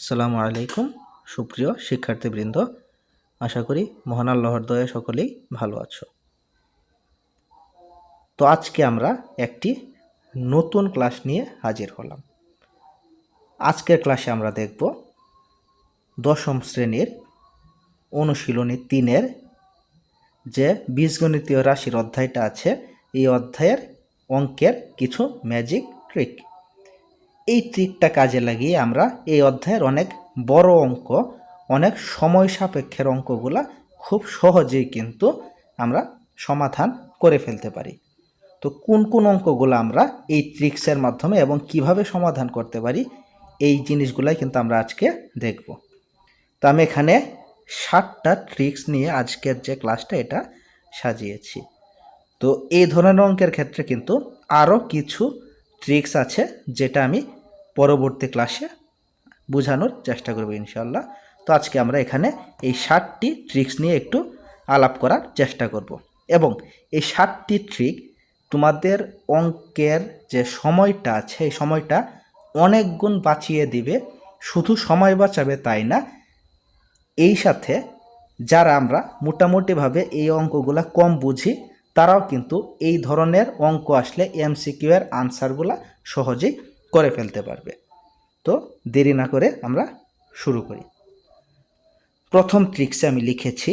আসসালামু আলাইকুম, সুপ্রিয় শিক্ষার্থীবৃন্দ। আশা করি মহান আল্লাহর সকলেই ভালো আছো। তো আজকে আমরা একটি নতুন ক্লাস নিয়ে হাজির হলাম। আজকের ক্লাসে আমরা দেখব দশম শ্রেণির অনুশীলনী তিনের যে বীজগণিতীয় রাশির অধ্যায়টা আছে, এই অধ্যায়ের অঙ্কের কিছু ম্যাজিক ট্রিক এই ট্রিকটা কাজে লাগিয়ে আমরা এই অধ্যায়ের অনেক বড় অঙ্ক, অনেক সময় সাপেক্ষের অঙ্কগুলা খুব সহজেই কিন্তু আমরা সমাধান করে ফেলতে পারি। তো কোন কোন অঙ্কগুলো আমরা এই ট্রিক্সের মাধ্যমে এবং কীভাবে সমাধান করতে পারি, এই জিনিসগুলাই কিন্তু আমরা আজকে দেখব। তো আমি এখানে ষাটটা ট্রিক্স নিয়ে আজকের যে ক্লাসটা এটা সাজিয়েছি। তো এই ধরনের অঙ্কের ক্ষেত্রে কিন্তু আরও কিছু ট্রিক্স আছে যেটা আমি পরবর্তী ক্লাসে বোঝানোর চেষ্টা করব ইনশাল্লাহ তো আজকে আমরা এখানে এই ষাটটি ট্রিক্স নিয়ে একটু আলাপ করার চেষ্টা করব। এবং এই ষাটটি ট্রিক তোমাদের অঙ্কের যে সময়টা আছে, এই সময়টা অনেক গুণ বাঁচিয়ে দিবে। শুধু সময় বাঁচাবে তাই না, এই সাথে যারা আমরা মোটামুটিভাবে এই অঙ্কগুলা কম বুঝি, তারাও কিন্তু এই ধরনের অঙ্ক আসলে এমসিকিউ এর আনসারগুলা সহজেই করে ফেলতে পারবে। তো দেরি না করে আমরা শুরু করি। প্রথম ট্রিক্সে আমি লিখেছি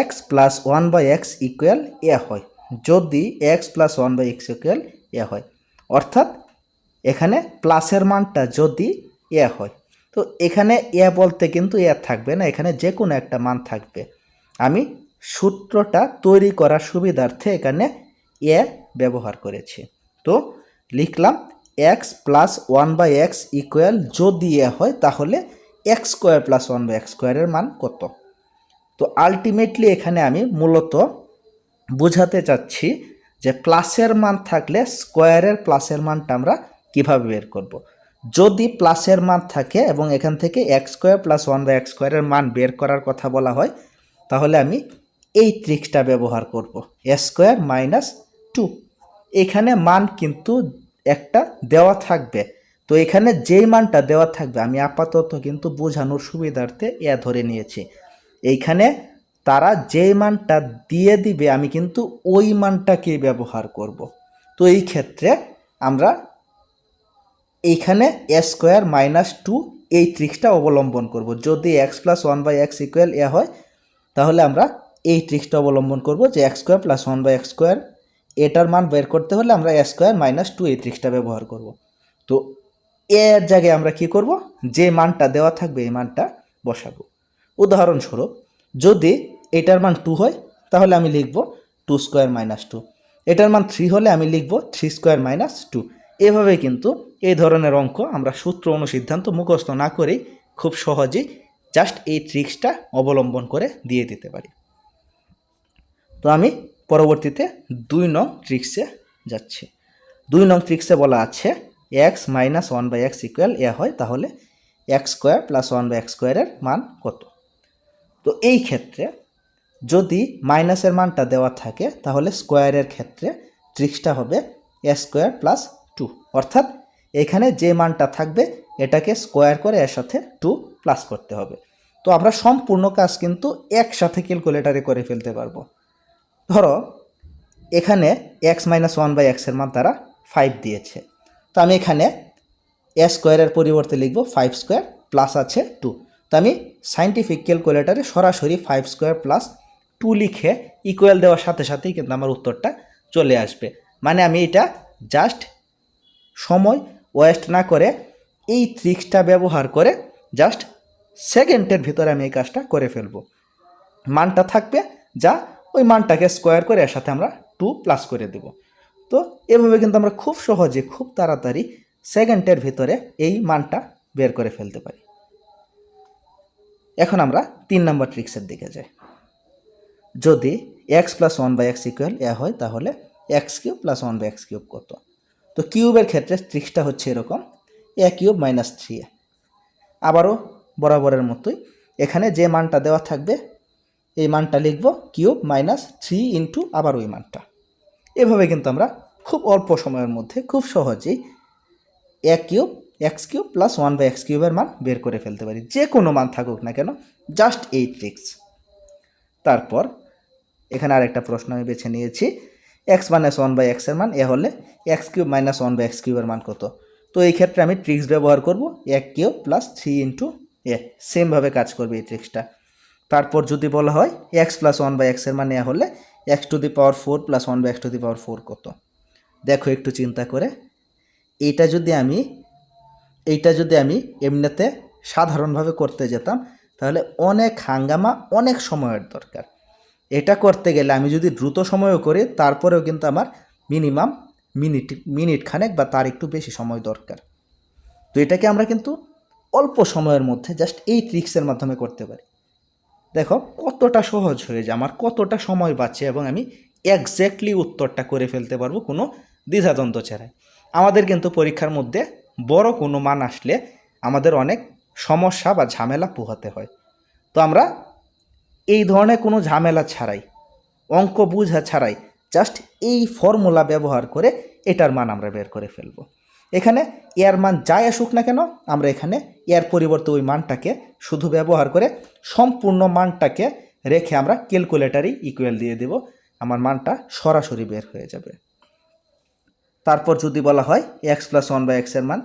X plus one by X equal A হয়। যদি X plus one by X equal A হয়, অর্থাৎ এখানে প্লাসের মানটা যদি এ হয়। তো এখানে এ বলতে কিন্তু এ থাকবে না, এখানে যে কোনো একটা মান থাকবে। আমি সূত্রটা তৈরি করার সুবিধার্থে এখানে এ ব্যবহার করেছি। তো লিখলাম X plus one by X equal যদি এ হয়, তাহলে X square plus one by X স্কোয়ারের মান কত? তো আলটিমেটলি এখানে আমি মূলত বোঝাতে চাচ্ছি যে প্লাসের মান থাকলে স্কোয়ারের প্লাসের মানটা আমরা কীভাবে বের করব। যদি প্লাসের মান থাকে এবং এখান থেকে X square plus one by X স্কোয়ারের মান বের করার কথা বলা হয়, তাহলে আমি এই ট্রিক্সটা ব্যবহার করব। এ স্কোয়ার মাইনাস টু এখানে মান কিন্তু একটা দেওয়া থাকবে। তো এখানে যেই মানটা দেওয়া থাকবে, আমি আপাতত কিন্তু বোঝানোর সুবিধার্থে এ ধরে নিয়েছি। এইখানে তারা যেই মানটা দিয়ে দিবে, আমি কিন্তু ওই মানটাকেই ব্যবহার করব। তো এই ক্ষেত্রে আমরা এইখানে এ স্কোয়ার মাইনাস টু এই ট্রিক্সটা অবলম্বন করব। যদি X plus one by X equal A হয়, তাহলে আমরা এই ট্রিক্সটা অবলম্বন করব যে X square plus one by X square এটার মান বের করতে হলে আমরা এ স্কোয়ার মাইনাস টু এই ট্রিক্সটা ব্যবহার করব। তো এর জায়গায় আমরা কি করব? যে মানটা দেওয়া থাকবে এই মানটা বসাবো। উদাহরণস্বরূপ, যদি এটার মান টু হয়, তাহলে আমি লিখব টু স্কোয়ার মাইনাস টু এটার মান থ্রি হলে আমি লিখব থ্রি স্কোয়ার মাইনাস টু এভাবে কিন্তু এই ধরনের অঙ্ক আমরা সূত্র অনুসিদ্ধান্ত মুখস্থ না করেই খুব সহজেই জাস্ট এই ট্রিক্সটা অবলম্বন করে দিয়ে দিতে পারি। তো আমি পরবর্তীতে দুই নং ট্রিক্সে যাচ্ছে। দুই নং ট্রিক্সে বলা আছে X minus one by X equal A হয়, তাহলে X square plus one by X স্কোয়ারের মান কত? তো এই ক্ষেত্রে যদি মাইনাসের মানটা দেওয়া থাকে, তাহলে স্কোয়ারের ক্ষেত্রে ট্রিক্সটা হবে এ স্কোয়ার প্লাস টু অর্থাৎ এখানে যে মানটা থাকবে, এটাকে স্কোয়ার করে এর সাথে টু প্লাস করতে হবে। তো আমরা সম্পূর্ণ কাজ কিন্তু একসাথে ক্যালকুলেটারে করে ফেলতে পারব। ধরো, এখানে এক্স মাইনাস ওয়ান বাই এক্সের মান তারা ফাইভ দিয়েছে। তো আমি এখানে এ স্কোয়ারের পরিবর্তে লিখব ফাইভ স্কোয়ার প্লাস আছে টু তো আমি সাইন্টিফিক ক্যালকুলেটারে সরাসরি ফাইভ স্কোয়ার প্লাস টু লিখে ইকুয়াল দেওয়ার সাথে সাথেই কিন্তু আমার উত্তরটা চলে আসবে। মানে আমি এটা জাস্ট সময় ওয়েস্ট না করে এই ট্রিক্সটা ব্যবহার করে জাস্ট সেকেন্ডের ভিতরে আমি এই কাজটা করে ফেলব। মানটা থাকবে যা ওই মানটাকে স্কোয়ার করে এর সাথে আমরা টু প্লাস করে দেব। তো এভাবে কিন্তু আমরা খুব সহজে, খুব তাড়াতাড়ি সেকেন্ডের ভিতরে এই মানটা বের করে ফেলতে পারি। এখন আমরা তিন নম্বর ট্রিক্সের দিকে যাই। যদি x plus one by x equal a হয়, তাহলে x cube plus one by x cube কত? তো কিউবের ক্ষেত্রে ট্রিক্সটা হচ্ছে এরকম a cube minus three a. আবারও বরাবরের মতোই এখানে যে মানটা দেওয়া থাকবে এই মানটা লিখব কিউব মাইনাস থ্রি ইন্টু আবার ওই মানটা। এভাবে কিন্তু আমরা খুব অল্প সময়ের মধ্যে খুব সহজেই এক cube x cube plus one by x কিউবের মান বের করে ফেলতে পারি। যে কোনো মান থাকুক না কেন জাস্ট এই ট্রিক্স তারপর এখানে আরেকটা প্রশ্ন আমি বেছে নিয়েছি। এক্স মাইনাস ওয়ান বাই এক্সের মান, এ হলে x cube minus one by x কিউবের মান কত? তো এই ক্ষেত্রে আমি ট্রিক্স ব্যবহার করব, এক cube plus three into a সেমভাবে কাজ করবে এই ট্রিক্সটা তারপর যদি বলা হয় এক্স প্লাস ওয়ান বাই এক্সের মান এ হলে x to the power four plus one by x to the power four কত? দেখো একটু চিন্তা করে। এইটা যদি আমি, এইটা যদি আমি এমনিতে সাধারণভাবে করতে যেতাম, তাহলে অনেক হাঙ্গামা অনেক সময়ের দরকার। এটা করতে গেলে আমি যদি দ্রুত সময়ও করি, তারপরেও কিন্তু আমার মিনিমাম মিনিট মিনিট খানেক বা তার একটু বেশি সময় দরকার। তো এটাকে আমরা কিন্তু অল্প সময়ের মধ্যে জাস্ট এই ট্রিক্সের মাধ্যমে করতে পারি। দেখো, কতটা সহজ হয়ে যায়, আমার কতটা সময় বাঁচে এবং আমি একজ্যাক্টলি উত্তরটা করে ফেলতে পারব কোনো দ্বিধাদ্বন্দ্ব ছাড়াই। আমাদের কিন্তু পরীক্ষার মধ্যে বড় কোনো মান আসলে আমাদের অনেক সমস্যা বা ঝামেলা পোহাতে হয়। তো আমরা এই ধরনের কোনো ঝামেলা ছাড়াই, অঙ্ক বুঝা ছাড়াই জাস্ট এই ফর্মুলা ব্যবহার করে এটার মান আমরা বের করে ফেলব। এখানে এর মান যাই আসুক না কেন, আমরা এখানে এর পরিবর্তে ওই মানটাকে শুধু ব্যবহার করে সম্পূর্ণ মানটাকে রেখে আমরা ক্যালকুলেটারই ইকুয়াল দিয়ে দেব। আমার মানটা সরাসরি বের হয়ে যাবে। তারপর যদি বলা হয় এক্স প্লাস ওয়ান বাই এক্সের মান,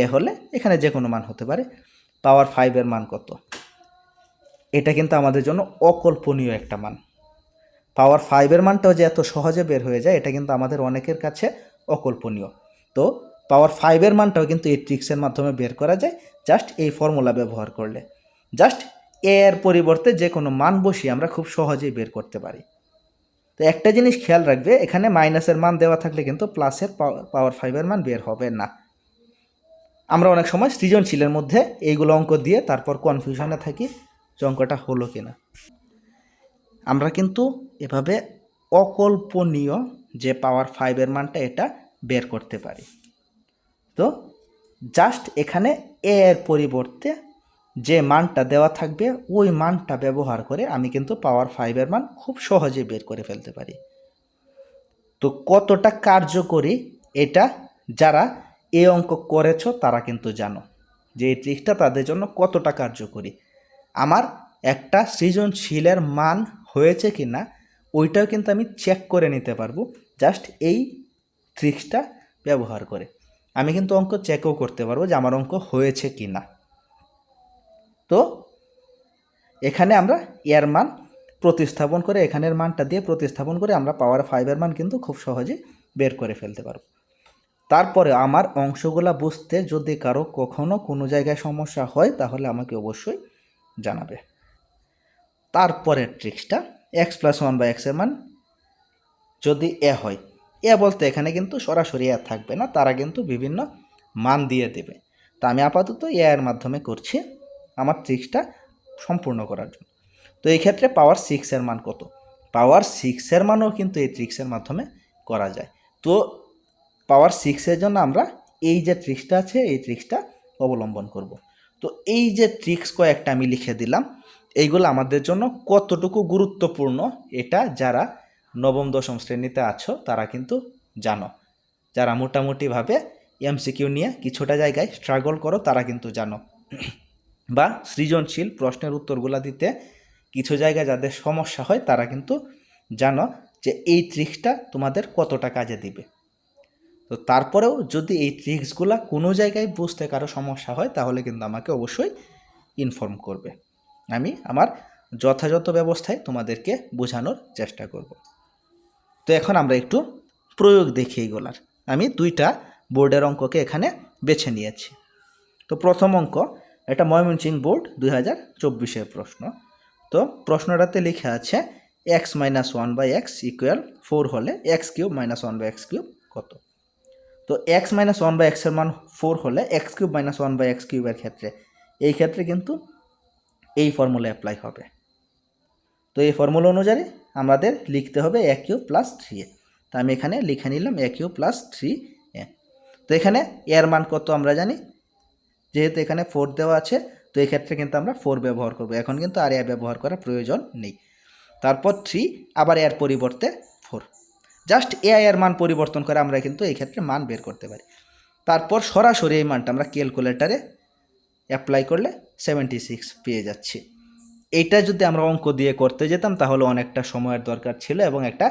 এ হলে এখানে যে কোনো মান হতে পারে। পাওয়ার ফাইভের মান কত? এটা কিন্তু আমাদের জন্য অকল্পনীয় একটা মান। পাওয়ার ফাইভের মানটাও যে এত সহজে বের হয়ে যায়, এটা কিন্তু আমাদের অনেকের কাছে অকল্পনীয়। তো পাওয়ার ফাইভের মানটাও কিন্তু এই ট্রিক্সের মাধ্যমে বের করা যায়। জাস্ট এই ফর্মুলা ব্যবহার করলে। জাস্ট এর পরিবর্তে যে কোনো মান বসিয়ে আমরা খুব সহজেই বের করতে পারি। তো একটা জিনিস খেয়াল রাখবে, এখানে মাইনাসের মান দেওয়া থাকলে কিন্তু প্লাসের পাওয়ার ফাইভের মান বের হবে না। আমরা অনেক সময় সৃজনশীলের মধ্যে এইগুলো অঙ্ক দিয়ে তারপর কনফিউশনে থাকি যে অঙ্কটা হলো কিনা। আমরা কিন্তু এভাবে অকল্পনীয় যে পাওয়ার ফাইভের মানটা এটা বের করতে পারি। তো জাস্ট এখানে এ এর পরিবর্তে যে মানটা দেওয়া থাকবে, ওই মানটা ব্যবহার করে আমি কিন্তু পাওয়ার ফাইভের মান খুব সহজে বের করে ফেলতে পারি। তো কতটা কার্যকরী এটা যারা এই অঙ্ক করেছ তারা কিন্তু জানো যে এই ট্রিকটা তাদের জন্য কতটা কার্যকরী। আমার একটা সৃজনশীলের মান হয়েছে কি না ওইটাও কিন্তু আমি চেক করে নিতে পারব। জাস্ট এই ট্রিক্সটা ব্যবহার করে। আমি কিন্তু অঙ্ক চেকও করতে পারব যে আমার অঙ্ক হয়েছে কি না তো এখানে আমরা এর মান প্রতিস্থাপন করে, এখানের মানটা দিয়ে প্রতিস্থাপন করে আমরা পাওয়ার ফাইভের মান কিন্তু খুব সহজে বের করে ফেলতে পারব। তারপরে আমার অংশগুলা বুঝতে যদি কারও কখনো কোনো জায়গায় সমস্যা হয়, তাহলে আমাকে অবশ্যই জানাবে। তারপরের ট্রিক্সটা এক্স প্লাস ওয়ান বাই এক্সের মান যদি এ হয় এ বলতে এখানে কিন্তু সরাসরি এ থাকবে না, তারা কিন্তু বিভিন্ন মান দিয়ে দেবে। তা আমি আপাতত এ এর মাধ্যমে করছি আমার ট্রিক্সটা সম্পূর্ণ করার জন্য। তো এই ক্ষেত্রে পাওয়ার সিক্সের মান কত? পাওয়ার সিক্সের মানও কিন্তু এই ট্রিক্সের মাধ্যমে করা যায়। তো পাওয়ার সিক্সের জন্য আমরা এই যে ট্রিক্সটা আছে, এই ট্রিক্সটা অবলম্বন করব। তো এই যে ট্রিক্স কয়েকটা আমি লিখে দিলাম, এইগুলো আমাদের জন্য কতটুকু গুরুত্বপূর্ণ, এটা যারা নবম, দশম শ্রেণীতে আছো, তারা কিন্তু জানো। যারা মোটামুটিভাবে এমসিকিউ নিয়ে কিছুটা জায়গায় স্ট্রাগল করো, তারা কিন্তু জানো। বা সৃজনশীল প্রশ্নের উত্তরগুলো দিতে কিছু জায়গায় যাদের সমস্যা হয়, তারা কিন্তু জানো যে এই ট্রিক্সটা তোমাদের কতটা কাজে দিবে। তো তারপরেও যদি এই ট্রিক্সগুলা কোনো জায়গায় বুঝতে কারও সমস্যা হয়, তাহলে কিন্তু আমাকে অবশ্যই ইনফর্ম করবে। আমি আমার যথাযথ ব্যবস্থায় তোমাদেরকে বোঝানোর চেষ্টা করব। তো এখন আমরা একটু প্রয়োগ দেখি এইগুলার আমি দুইটা বোর্ডের অঙ্ককে এখানে বেছে নিয়েছি। তো প্রথম অঙ্ক, এটা ময়মনসিং বোর্ড দুই হাজার চব্বিশের প্রশ্ন। তো প্রশ্নটাতে লেখা আছে x minus one by x equal four হলে x cube minus one by x cube কত? তো এক্স মাইনাস ওয়ান বাই এক্সের মান ফোর হলে x cube minus one by x কিউবের ক্ষেত্রে, এই ক্ষেত্রে কিন্তু এই ফর্মুলা অ্যাপ্লাই হবে। তো এই ফর্মুলা অনুযায়ী আমাদের লিখতে হবে a cube plus three a তো আমি এখানে লিখে নিলাম a cube plus three a তো এখানে এর মান কত আমরা জানি? যেহেতু এখানে ফোর দেওয়া আছে, তো এই ক্ষেত্রে কিন্তু আমরা ফোর ব্যবহার করব। এখন কিন্তু আর এ ব্যবহার করার প্রয়োজন নেই। তারপর থ্রি আবার এর পরিবর্তে ফোর জাস্ট এ এর মান পরিবর্তন করে আমরা কিন্তু এই ক্ষেত্রে মান বের করতে পারি। তারপর সরাসরি এই মানটা আমরা ক্যালকুলেটারে অ্যাপ্লাই করলে সেভেন্টি সিক্স পেয়ে যাচ্ছি। এইটা যদি আমরা অঙ্ক দিয়ে করতে যেতাম, তাহলে অনেকটা সময়ের দরকার ছিল এবং একটা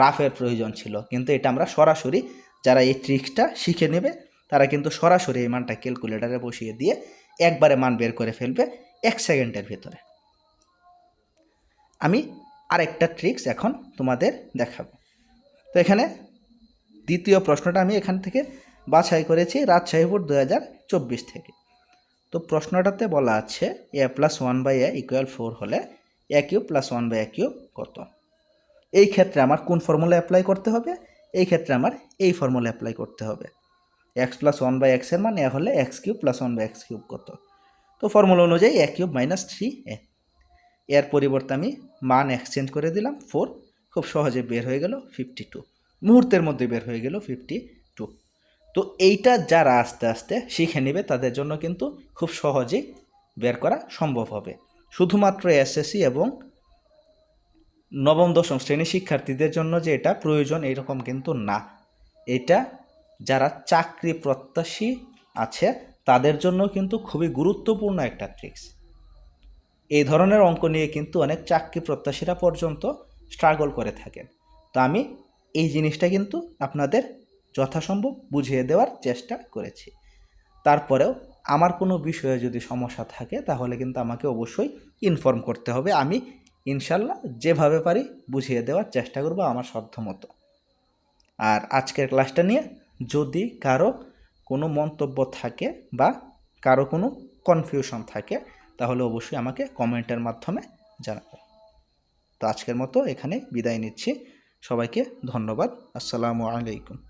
রাফের প্রয়োজন ছিল। কিন্তু এটা আমরা সরাসরি যারা এই ট্রিক্সটা শিখে নেবে, তারা কিন্তু সরাসরি এই মানটা ক্যালকুলেটারে বসিয়ে দিয়ে একবারে মান বের করে ফেলবে এক সেকেন্ডের ভিতরে। আমি আরেকটা ট্রিক্স এখন তোমাদের দেখাবো। তো এখানে দ্বিতীয় প্রশ্নটা আমি এখান থেকে বাছাই করেছি রাজশাহী দু থেকে। তো প্রশ্নটাতে বলা আছে a plus one by a equal four হলে a cube plus one by a cube কত? এই ক্ষেত্রে আমার কোন ফর্মুলা অ্যাপ্লাই করতে হবে? এই ক্ষেত্রে আমার এই ফর্মুলা অ্যাপ্লাই করতে হবে। এক্স প্লাস ওয়ান বাই এক্সের মান এ হলে x cube plus one by x cube কত? তো ফর্মুলা অনুযায়ী a cube minus three a এর পরিবর্তে আমি মান এক্সচেঞ্জ করে দিলাম ফোর খুব সহজে বের হয়ে গেল ফিফটি টু মুহূর্তের মধ্যে বের হয়ে গেল ফিফটি তো এইটা যারা আস্তে আস্তে শিখে নেবে, তাদের জন্য কিন্তু খুব সহজেই বের করা সম্ভব হবে। শুধুমাত্র এসএসসি এবং নবম, দশম শ্রেণির শিক্ষার্থীদের জন্য যে এটা প্রয়োজন এরকম কিন্তু না। এটা যারা চাকরি প্রত্যাশী আছে, তাদের জন্য কিন্তু খুবই গুরুত্বপূর্ণ একটা ট্রিক্স এই ধরনের অঙ্ক নিয়ে কিন্তু অনেক চাকরি প্রত্যাশীরা পর্যন্ত স্ট্রাগল করে থাকেন। তো আমি এই জিনিসটা কিন্তু আপনাদের যথাসম্ভব বুঝিয়ে দেওয়ার চেষ্টা করেছি। তারপরেও আমার কোনো বিষয়ে যদি সমস্যা থাকে, তাহলে কিন্তু আমাকে অবশ্যই ইনফর্ম করতে হবে। আমি ইনশাল্লাহ যেভাবে পারি বুঝিয়ে দেওয়ার চেষ্টা করব আমার সাধ্যমতো আর আজকের ক্লাসটা নিয়ে যদি কারও কোনো মন্তব্য থাকে বা কারও কোনো কনফিউশন থাকে, তাহলে অবশ্যই আমাকে কমেন্টের মাধ্যমে জানাবেন তো আজকের মতো এখানে বিদায় নিচ্ছি। সবাইকে ধন্যবাদ। আসসালামু আলাইকুম।